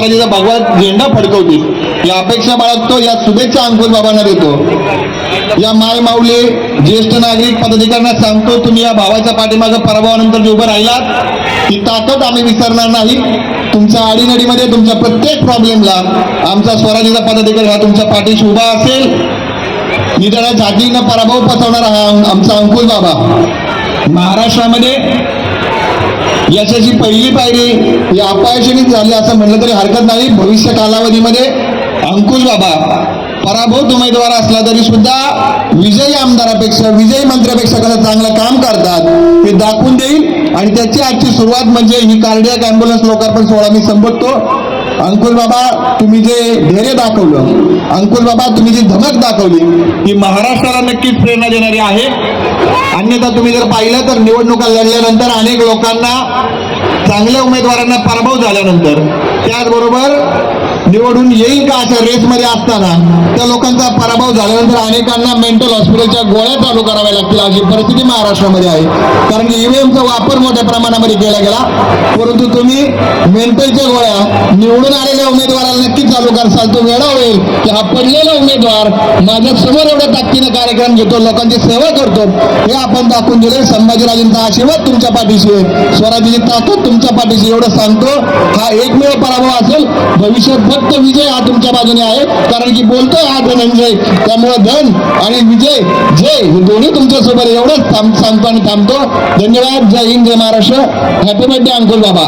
स्वराज्याचा भगवा झेंडा फडकवतील. या अपेक्षा बाळगतो या शुभेच्छा अंकुश बाबांना देतो. या माय माऊली ज्येष्ठ नागरिक पदाधिकाऱ्यांना सांगतो तुम्ही या भावाच्या पाठीमागं पराभवानंतर जे उभं राहिलात ती ताकद आम्ही विसरणार नाही. तुमच्या अडीनडीमध्ये तुमच्या प्रत्येक प्रॉब्लेमला आमचा स्वराज्याचा पदाधिकारी हा तुमच्या पाठीशी उभा असेल. निधड्या जातीनं पराभव पचवणारा हा आमचा अंकुश बाबा. महाराष्ट्रामध्ये यशाची पहिली पायरी ही अपयशनीच झाली असं म्हणलं तरी हरकत नाही. भविष्य कालावधीमध्ये अंकुश बाबा पराभूत उमेदवार असला तरी सुद्धा विजयी आमदारापेक्षा विजयी मंत्र्यापेक्षा कसं चांगलं काम करतात हे दाखवून देईल. आणि त्याची आजची सुरुवात म्हणजे ही कार्डियक अँब्युलन्स लोकार्पण सोहळा मी संबोधतो. अंकुल बाबा तुम्ही जे धैर्य दाखवलं अंकुल बाबा तुम्ही जी धमक दाखवली ही महाराष्ट्राला नक्कीच प्रेरणा देणारी आहे. अन्यथा तुम्ही जर पाहिलं तर निवडणुका लढल्यानंतर अनेक लोकांना चांगल्या उमेदवारांना पराभव झाल्यानंतर. त्याचबरोबर निवडून येईल का अशा रेसमध्ये असताना? त्या लोकांचा पराभव झाल्यानंतर अनेकांना मेंटल हॉस्पिटलच्या गोळ्या चालू कराव्या लागतील अशी परिस्थिती महाराष्ट्रामध्ये आहे. कारण की ईव्हीएमचा वापर मोठ्या प्रमाणामध्ये केला गेला. परंतु तुम्ही मेंटलच्या गोळ्या निवडून आलेल्या उमेदवाराला नक्की चालू करसाल. तो वेळा होईल की हा पडलेला उमेदवार माझ्यासमोर एवढ्या ताकदीनं कार्यक्रम घेतो लोकांची सेवा करतो. हे आपण दाखवून दिले संभाजीराजेंचा आशीर्वाद तुमच्या पाठीशी आहे. स्वराज्याची ताकद तुमच्या पाठीशी एवढं सांगतो. हा एकमेव पराभव असेल. भविष्यात फक्त विजय हा तुमच्या बाजूने आहे. कारण की बोलतोय हा धनंजय त्यामुळे धन आणि विजय जय हे दोन्ही तुमच्यासोबत एवढंच थांब सांगतो आणि थांबतो. धन्यवाद. जय हिंद जय महाराष्ट्र. हॅपी बर्थडे अंकुल बाबा.